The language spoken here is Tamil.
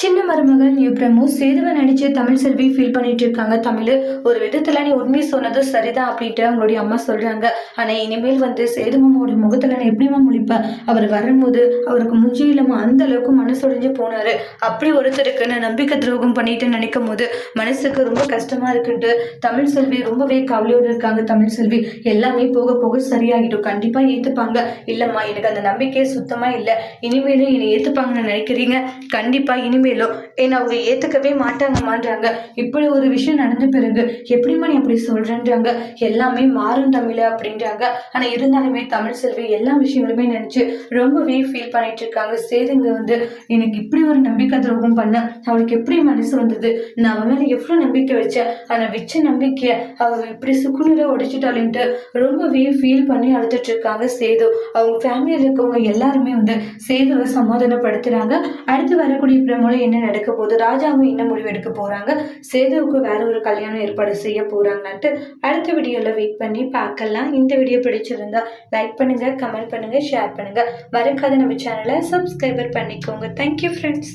சின்ன மருமகள் நியூ பிரமோ சேதுவை நடிச்சு தமிழ் செல்வி ஃபீல் பண்ணிட்டு இருக்காங்க. தமிழ் ஒரு விதத்துல நீ உண்மை சொன்னது சரிதான் அப்படின்ட்டு அவங்களுடைய அம்மா சொல்றாங்க. ஆனா இனிமேல் வந்து சேதுமாமோட முகத்துல நான் எப்படிமா முழிப்ப? அவர் வரும்போது அவருக்கு முஞ்சி இல்லாம அந்த அளவுக்கு மனசுடைஞ்சு போனாரு. அப்படி ஒருத்தருக்கு நான் நம்பிக்கை துரோகம் பண்ணிட்டு நினைக்கும் போது மனசுக்கு ரொம்ப கஷ்டமா இருக்குன்ட்டு தமிழ் செல்வி ரொம்பவே கவலையோடு இருக்காங்க. தமிழ் செல்வி எல்லாமே போக போக சரியாகிடும். கண்டிப்பா ஏத்துப்பாங்க. இல்லம்மா எனக்கு அந்த நம்பிக்கையே சுத்தமா இல்லை. இனிமேலும் என்னை ஏத்துப்பாங்கன்னு நினைக்கிறீங்க? கண்டிப்பா இனிமேல் இனிமேலும் என்னை அவங்க ஏத்துக்கவே மாட்டாங்கம்மான்றாங்க. இப்படி ஒரு விஷயம் நடந்த பிறகு எப்படிம்மா நீ அப்படி சொல்றேன்றாங்க. எல்லாமே மாறும் தமிழ் அப்படின்றாங்க. ஆனா இருந்தாலுமே தமிழ் செல்வி எல்லா விஷயங்களுமே நினைச்சு ரொம்பவே ஃபீல் பண்ணிட்டு இருக்காங்க. சேதுங்க வந்து எனக்கு இப்படி ஒரு நம்பிக்கை துரோகம் பண்ண அவளுக்கு எப்படி மனசு வந்தது? நான் அவன் மேல எவ்வளவு நம்பிக்கை வச்சேன்? ஆனா வச்ச நம்பிக்கைய அவ இப்படி சுக்குநூற உடைச்சிட்டாளின்ட்டு ரொம்பவே ஃபீல் பண்ணி அழுதுட்டு இருக்காங்க சேது. அவங்க ஃபேமிலியில் இருக்கவங்க எல்லாருமே வந்து சேதுவை சமாதானப்படுத்துறாங்க. அடுத்து வரக்கூடிய பிரமொழி என்ன நடக்க போகுது? ராஜாவும் என்ன முடிவு எடுக்க போறாங்க. சேதுவுக்கு வேற ஒரு கல்யாணம் ஏற்பாடு செய்ய போறாங்கன்ட்டு அடுத்த வீடியோல வெயிட் பண்ணி பார்க்கலாம். இந்த வீடியோ பிடிச்சிருந்தா லைக் பண்ணுங்க கமெண்ட் பண்ணுங்க ஷேர் பண்ணுங்க. மறக்காத நம்ம சேனலை சப்ஸ்கிரைபர் பண்ணிக்கோங்க. Thank you friends